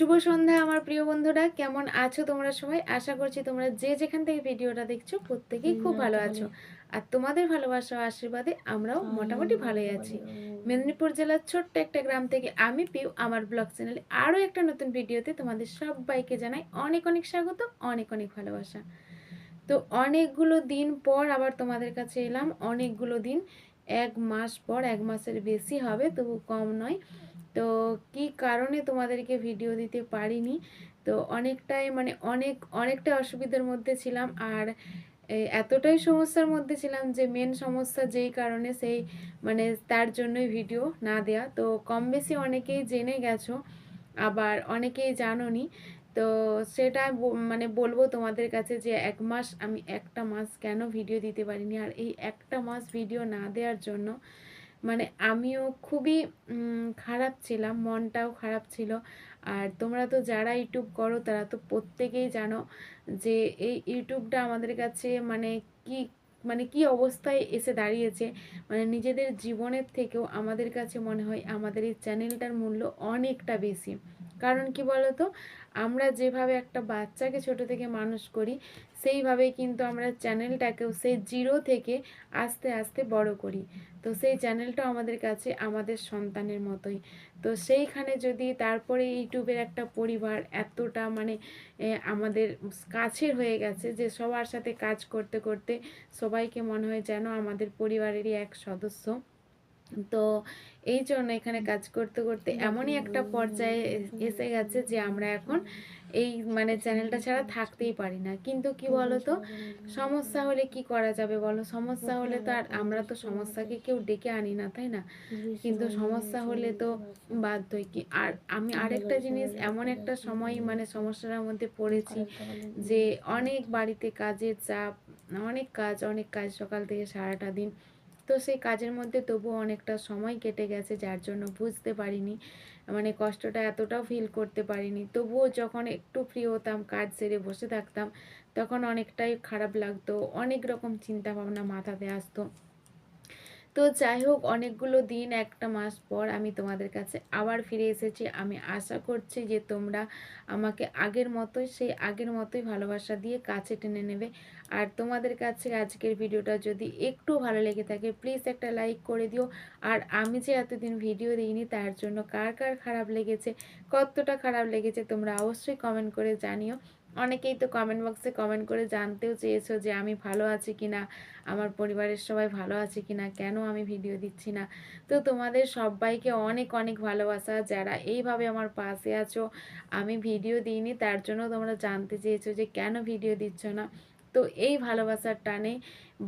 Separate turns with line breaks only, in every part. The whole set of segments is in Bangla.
শুভ সন্ধ্যা আমার প্রিয় বন্ধুরা। কেমন আছো তোমরা সবাই? আশা করছি তোমরা যে যেখান থেকে ভিডিওটা দেখছ প্রত্যেকেই খুব ভালো আছো। আর তোমাদের ভালোবাসা ও আশীর্বাদে আমরাও মোটামুটি ভালোই আছি। মেদিনীপুর জেলার ছোট্ট একটা গ্রাম থেকে আমি পিউ আমার ব্লগ চ্যানেলে আরও একটা নতুন ভিডিওতে তোমাদের সবাইকে জানাই অনেক অনেক স্বাগত অনেক অনেক ভালোবাসা। তো অনেকগুলো দিন পর আবার তোমাদের কাছে এলাম। অনেকগুলো দিন এক মাস পর এক মাসের বেশি হবে তবু কম নয়। তো কি কারণে তোমাদেরকে ভিডিও দিতে পারিনি? তো অনেকটাই মানে অনেক অনেকটা অসুবিধার মধ্যে ছিলাম আর এতটাই সমস্যার মধ্যে ছিলাম যে মেন সমস্যা যেই কারণে সেই মানে তার জন্যই ভিডিও না দেয়া। তো কম বেশি অনেকেই জেনে গেছো, আবার অনেকেই জানোনি। তো সেটা মানে বলব তোমাদের কাছে যে এক মাস, আমি একটা মাস কেন ভিডিও দিতে পারিনি? আর এই একটা মাস ভিডিও না দেওয়ার জন্য মানে আমিও খুবই খারাপ ছিলাম, মনটাও খারাপ ছিল। আর তোমরা তো যারা ইউটিউব করো, তারা তো প্রত্যেকেই জানো যে এই ইউটিউবটা আমাদের কাছে মানে কি মানে কি অবস্থায় এসে দাঁড়িয়েছে। মানে নিজেদের জীবনের থেকেও আমাদের কাছে মনে হয় আমাদের এই চ্যানেলটার মূল্য অনেকটা বেশি। কারণ কি বলতো? আমরা যেভাবে একটা বাচ্চাকে ছোট থেকে মানুষ করি, সেইভাবেই কিন্তু আমরা চ্যানেলটাকেও সেই জিরো থেকে আস্তে আস্তে বড় করি। তো সেই চ্যানেলটা আমাদের কাছে আমাদের সন্তানের মতোই। তো সেইখানে যদি তারপরে ইউটিউবের একটা পরিবার এতটা মানে আমাদের কাছের হয়ে গেছে যে সবার সাথে কাজ করতে করতে সবাইকে মনে হয় যেন আমাদের পরিবারেরই এক সদস্য। তো এই জন্য এখানে কাজ করতে করতে এমনই একটা পর্যায়ে এসে গেছে যে আমরা এখন এই মানে চ্যানেলটা ছাড়া থাকতেই পারি না। কিন্তু কি বলতো? সমস্যা হলে কি করা যাবে বলো? সমস্যা হলে তো আর আমরা তো সমস্যাকে কেউ ডেকে আনি না, তাই না? কিন্তু সমস্যা হলে তো বাধ্যই কি? আর আমি আরেকটা জিনিস, এমন একটা সময় মানে সমস্যার মধ্যে পড়েছি যে অনেক বাড়িতে কাজের চাপ, অনেক কাজ অনেক কাজ সকাল থেকে সারাটা দিন তো সেই কাজের মধ্যে তবুও অনেকটা সময় কেটে গেছে, যার জন্য বুঝতে পারিনি। মানে কষ্টটা এতটাও ফিল করতে পারিনি। তবুও যখন একটু ফ্রি হতাম, কাজ সেরে বসে থাকতাম, তখন অনেকটাই খারাপ লাগতো, অনেক রকম চিন্তা ভাবনা মাথাতে আসতো। তো যাই হোক, অনেকগুলো দিন, একটা মাস পর আমি তোমাদের কাছে আবার ফিরে এসেছি। আমি আশা করছি যে তোমরা আমাকে আগের মতোই, সেই আগের মতোই ভালোবাসা দিয়ে কাছে টেনে নেবে। আর তোমাদের কাছে আজকের ভিডিওটা যদি একটু ভালো লেগে থাকে প্লিজ একটা লাইক করে দিও। আর আমি যে এতদিন ভিডিও দিইনি, তার জন্য কার কার খারাপ লেগেছে, কতটা খারাপ লেগেছে তোমরা অবশ্যই কমেন্ট করে জানিও। অনেকেই তো কমেন্ট বক্সে কমেন্ট করে জানতেও চেয়েছো যে আমি ভালো আছি কি না আমার পরিবারের সবাই ভালো আছে কি না কেন আমি ভিডিও দিচ্ছি না? তো তোমাদের সবাইকে অনেক অনেক ভালোবাসা, যারা এইভাবে আমার পাশে আছো। আমি ভিডিও দিইনি, তার জন্য তোমরা জানতে চেয়েছো যে কেন ভিডিও দিচ্ছ না? তো এই ভালোবাসার টানে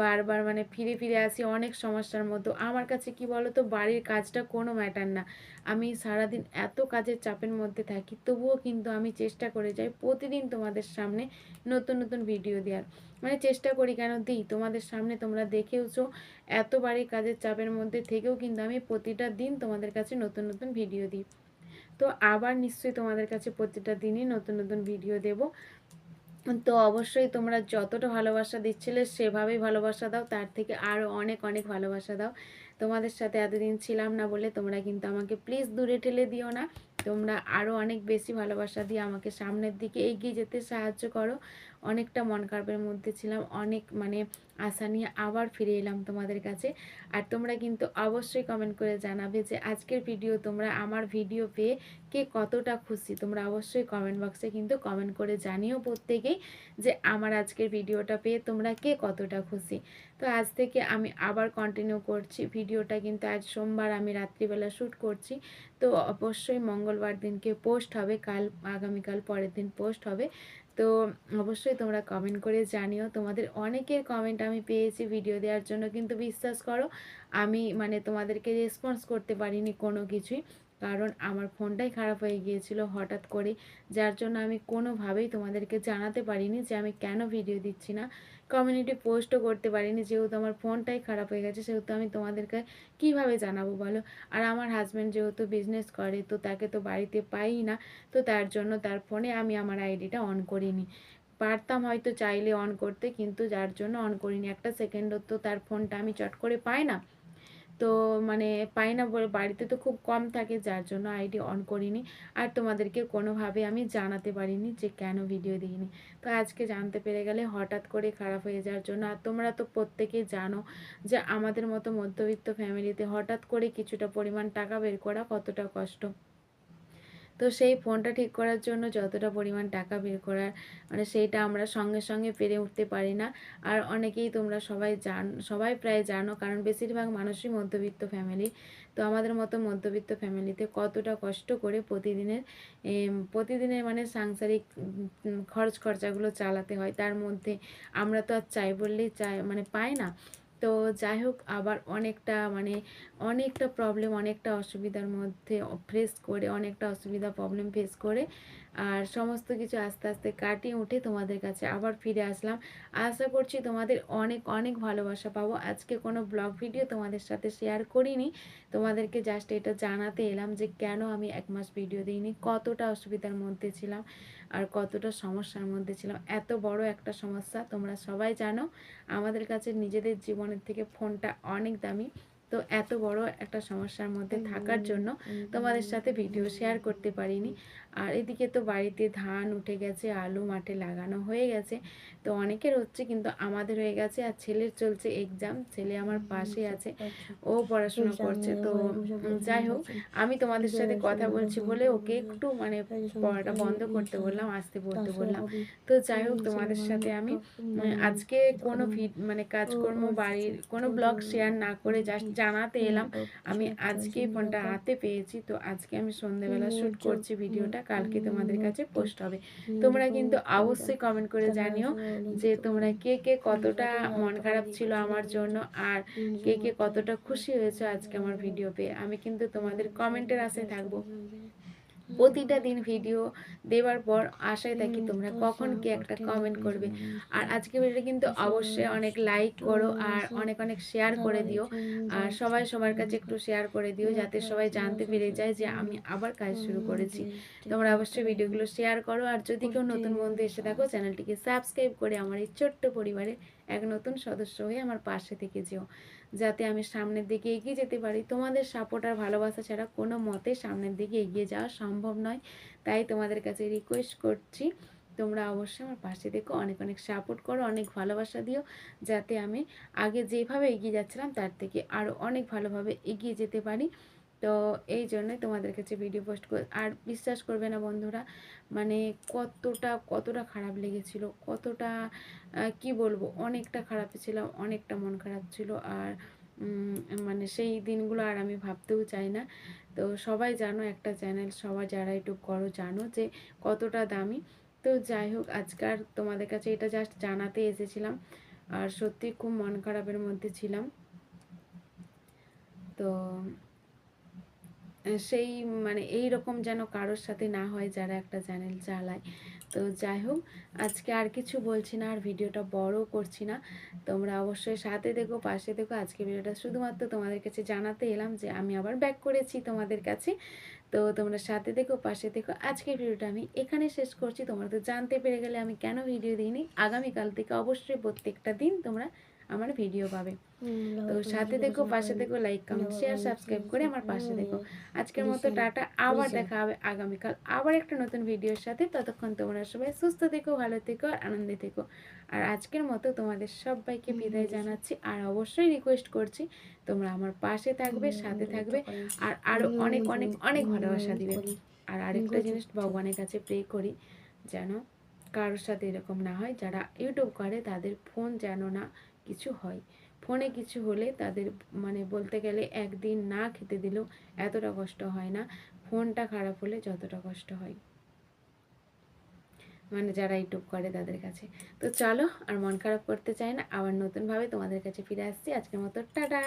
বারবার মানে ফিরে ফিরে আসি অনেক সমস্যার মধ্যে। আমার কাছে কি বলো তো বাড়ির কাজটা কোনো ম্যাটার না। আমি সারাদিন এত কাজের চাপের মধ্যে থাকি, তবুও কিন্তু আমি চেষ্টা করে যাই প্রতিদিন তোমাদের সামনে নতুন নতুন ভিডিও দেওয়ার মানে চেষ্টা করি কেন দিই? তোমাদের সামনে তোমরা দেখেওছো, এত বাড়ির কাজের চাপের মধ্যে থেকেও কিন্তু আমি প্রতিটা দিন তোমাদের কাছে নতুন নতুন ভিডিও দিই। তো আবার নিশ্চয়ই তোমাদের কাছে প্রতিটা দিনই নতুন নতুন ভিডিও দেব। তো অবশ্যই তোমরা যতটা ভালোবাসা দিচ্ছিলে সেভাবেই ভালোবাসা দাও। তার থেকে আরও অনেক অনেক ভালোবাসা দাও। তোমাদের সাথে এতদিন ছিলাম না বলে তোমরা কিন্তু আমাকে প্লিজ দূরে ঠেলে দিও না। তোমরা আরও অনেক বেশি ভালোবাসা দিয়ে আমাকে সামনের দিকে এগিয়ে যেতে সাহায্য করো। অনেকটা মন খারাপের মধ্যে ছিলাম, অনেক মানে আশা নিয়ে আবার ফিরে এলাম তোমাদের কাছে। আর তোমরা কিন্তু অবশ্যই কমেন্ট করে জানাবে যে আজকের ভিডিও তোমরা আমার ভিডিও পেয়ে কে কতটা খুশি। তোমরা অবশ্যই কমেন্ট বক্সে কিন্তু কমেন্ট করে জানিও প্রত্যেকেই যে আমার আজকের ভিডিওটা পেয়ে তোমরা কে কতটা খুশি। তো আজ থেকে আমি আবার কন্টিনিউ করছি। ভিডিওটা কিন্তু আজ সোমবার আমি রাত্রিবেলা শ্যুট করছি। তো অবশ্যই মঙ্গলবার দিনকে পোস্ট হবে, কাল, আগামীকাল পরের দিন পোস্ট হবে। তো অবশ্যই তোমরা কমেন্ট করে জানিও। তোমাদের অনেকের কমেন্ট আমি পেয়েছি ভিডিও দেওয়ার জন্য, কিন্তু বিশ্বাস করো, আমি মানে তোমাদেরকে রেসপন্স করতে পারিনি কোনো কিছুই। কারণ আমার ফোনটাই খারাপ হয়ে গিয়েছিল হঠাৎ করে, যার জন্য আমি কোনোভাবেই তোমাদেরকে জানাতে পারিনি যে আমি কেন ভিডিও দিচ্ছি না। কমিউনিটি পোস্টও করতে পারিনি, যেহেতু আমার ফোনটাই খারাপ হয়ে গেছে, সেহেতু আমি তোমাদেরকে কীভাবে জানাব বলো? আর আমার হাজব্যান্ড যেহেতু বিজনেস করে, তো তাকে তো বাড়িতে পাই না, তো তার জন্য তার ফোনে আমি আমার আইডিটা অন করিনি। পারতাম হয়তো চাইলে অন করতে, কিন্তু যার জন্য অন করিনি। একটা সেকেন্ডও তো তার ফোনটা আমি চট করে পাই না। তো মানে পাই না বলে বাড়িতে তো খুব কম থাকে, যার জন্য আইডি অন করিনি। আর তোমাদেরকে কোনোভাবে আমি জানাতে পারিনি যে কেন ভিডিও দিইনি। তো আজকে জানতে পেরে গেলে হঠাৎ করে খারাপ হয়ে যাওয়ার জন্য, আর তোমরা তো প্রত্যেকেই জানো যে আমাদের মতো মধ্যবিত্ত ফ্যামিলিতে হঠাৎ করে কিছুটা পরিমাণ টাকা বের করা কতটা কষ্ট। তো সেই ফোনটা ঠিক করার জন্য যতটা পরিমাণ টাকা বের করার মানে সেইটা আমরা সঙ্গে সঙ্গে পেরে উঠতে পারি না। আর অনেকেই তোমরা সবাই জান, সবাই প্রায় জানো, কারণ বেশিরভাগ মানুষই মধ্যবিত্ত ফ্যামিলি তো আমাদের মতো মধ্যবিত্ত ফ্যামিলিতে কতটা কষ্ট করে প্রতিদিনের প্রতিদিনের মানে সাংসারিক খরচ খরচাগুলো চালাতে হয়। তার মধ্যে আমরা তো আর চাই বললেই চাই মানে পাই না। তো যাই হোক, আবার অনেকটা মানে অনেকটা প্রবলেম অনেকটা অসুবিধার মধ্যে ফেস করে, অনেকটা অসুবিধা প্রবলেম ফেস করে আর সমস্ত কিছু আস্তে আস্তে কাটিয়ে উঠে তোমাদের কাছে আবার ফিরে আসলাম। আশা করছি তোমাদের অনেক অনেক ভালোবাসা পাবো। আজকে কোনো ব্লগ ভিডিও তোমাদের সাথে শেয়ার করিনি। তোমাদেরকে জাস্ট এটা জানাতে এলাম যে কেন আমি এক মাস ভিডিও দিইনি, কতটা অসুবিধার মধ্যে ছিলাম। আর কতটা সমস্যার মধ্যে ছিলাম। এত বড় একটা সমস্যা, তোমরা সবাই জানো। আমাদের কাছে নিজেদের জীবনের থেকে ফোনটা অনেক দামি। তো এত বড় একটা সমস্যার মধ্যে থাকার জন্য তোমাদের সাথে ভিডিও শেয়ার করতে পারিনি। আর এদিকে তো বাড়িতে ধান উঠে গেছে আলু মাঠে লাগানো হয়ে গেছে। তো অনেকের হচ্ছে কিন্তু আমাদের হয়ে গেছে আর ছেলের চলছে এক্সাম ছেলে আমার পাশে আছে। ও পড়াশোনা করছে তো যাই হোক আমি তোমাদের সাথে কথা বলছি বলে ওকে একটু মানে পড়াটা বন্ধ করতে বললাম আসতে পড়তে বললাম। তো যাই হোক তোমাদের সাথে আমি আজকে কোনো ভিড মানে কাজকর্ম বাড়ির কোনো ব্লগ শেয়ার না করে জাস্ট জানাতে এলাম। আমি আজকে ফোনটা হাতে পেয়েছি তো আজকে আমি সন্ধ্যেবেলা শ্যুট করছি ভিডিওটা কালকে তোমাদের কাছে পোস্ট হবে। তোমরা কিন্তু অবশ্যই কমেন্ট করে জানিও যে তোমরা কে কে কতটা মন খারাপ ছিল আমার জন্য আর কে কে কতটা খুশি হয়েছে আজকে আমার ভিডিও পেয়ে আমি কিন্তু তোমাদের কমেন্টের আশায় থাকব। প্রতিটা দিন ভিডিও দেওয়ার পর আশায় থাকি তোমরা কখন কি একটা কমেন্ট করবে। আর আজকে ভিডিওটা কিন্তু অবশ্যই অনেক লাইক করো আর অনেক অনেক শেয়ার করে দিও। আর সবাই সবার কাছে একটু শেয়ার করে দিও যাতে সবাই জানতে পেরে যায় যে আমি আবার কাজ শুরু করেছি। তোমরা অবশ্যই ভিডিওগুলো শেয়ার করো। আর যদি কেউ নতুন বন্ধু এসে থাকো চ্যানেলটিকে সাবস্ক্রাইব করে আমার এই ছোট্ট পরিবারের এক নতুন সদস্য হয়ে আমার পাশে থেকে যেও। যাতে আমি সামনের দিকে এগিয়ে যেতে পারি। তোমাদের সাপোর্ট আর ভালোবাসা ছাড়া কোনো মতে সামনের দিকে এগিয়ে যাওয়া সম্ভব নয়। তাই তোমাদের কাছে রিকোয়েস্ট করছি, তোমরা অবশ্যই আমার পাশে দেখো অনেক অনেক সাপোর্ট করো, অনেক ভালোবাসা দিও। যাতে আমি আগে যেভাবে এগিয়ে যাচ্ছিলাম, তার থেকে আরও অনেক ভালোভাবে এগিয়ে যেতে পারি। তো এই জন্যই তোমাদের কাছে ভিডিও পোস্ট কর আর বিশ্বাস করবে না বন্ধুরা মানে কতটা কতটা খারাপ লেগেছিল, কতটা কি বলব, অনেকটা খারাপ ছিলাম, অনেকটা মন খারাপ ছিল। আর মানে সেই দিনগুলো আর আমি ভাবতেও চাই না। তো সবাই জানো, একটা চ্যানেল সবাই যারা একটু করো জানো যে কতটা দামি। তো যাই হোক আজকাল তোমাদের কাছে এটা জাস্ট জানাতে এসেছিলাম। আর সত্যি খুব মন খারাপের মধ্যে ছিলাম। তো সেই মানে এই রকম যেন কারোর সাথে না হয় যারা একটা চ্যানেল চালায়। তো যাই হোক, আজকে আর কিছু বলছি না, আর ভিডিওটা বড় করছি না। তোমরা অবশ্যই সাথে দেখো পাশে দেখো আজকে ভিডিওটা শুধুমাত্র তোমাদের কাছে জানাতে এলাম যে আমি আবার ব্যাক করেছি তোমাদের কাছে। তো তোমরা সাথে দেখো পাশে দেখো আজকের ভিডিওটা আমি এখানে শেষ করছি। তোমরা তো জানতে পেরে গেলে আমি কেন ভিডিও দিইনি? আগামীকাল থেকে অবশ্যই প্রত্যেকটা দিন তোমরা আমার ভিডিও পাবে। তো সাথে দেখো পাশে দেখো লাইক কমেন্ট শেয়ার সাবস্ক্রাইব করে আমার পাশে দেখো। আজকের মতো টাটা আবার দেখা হবে আগামীকাল আবার একটা নতুন ভিডিওর সাথে। ততক্ষণ তোমরা সবাই সুস্থ থেকো ভালো থেকো আর আনন্দে থেকো। আর আজকের মতো তোমাদের সবাইকে বিদায় জানাচ্ছি আর অবশ্যই রিকোয়েস্ট করছি তোমরা আমার পাশে থাকবে সাথে থাকবে আর আরও অনেক অনেক অনেক ভালোবাসা দিবে। আর আরেকটা জিনিস ভগবানের কাছে প্রে করি যেন কারোর সাথে এরকম না হয় যারা ইউটিউব করে তাদের ফোন যেন না কিছু হয়। ফোনে কিছু হলে তাদের মানে বলতে গেলে একদিন না খেতে দিলেও এতটা কষ্ট হয় না। ফোনটা খারাপ হলে যতটা কষ্ট হয়। মানে যারা ইউটিউব করে তাদের কাছে। তো চলো আর মন খারাপ করতে চাই না, আবার নতুনভাবে তোমাদের কাছে ফিরে আসছি। আজকের মতো টাটা!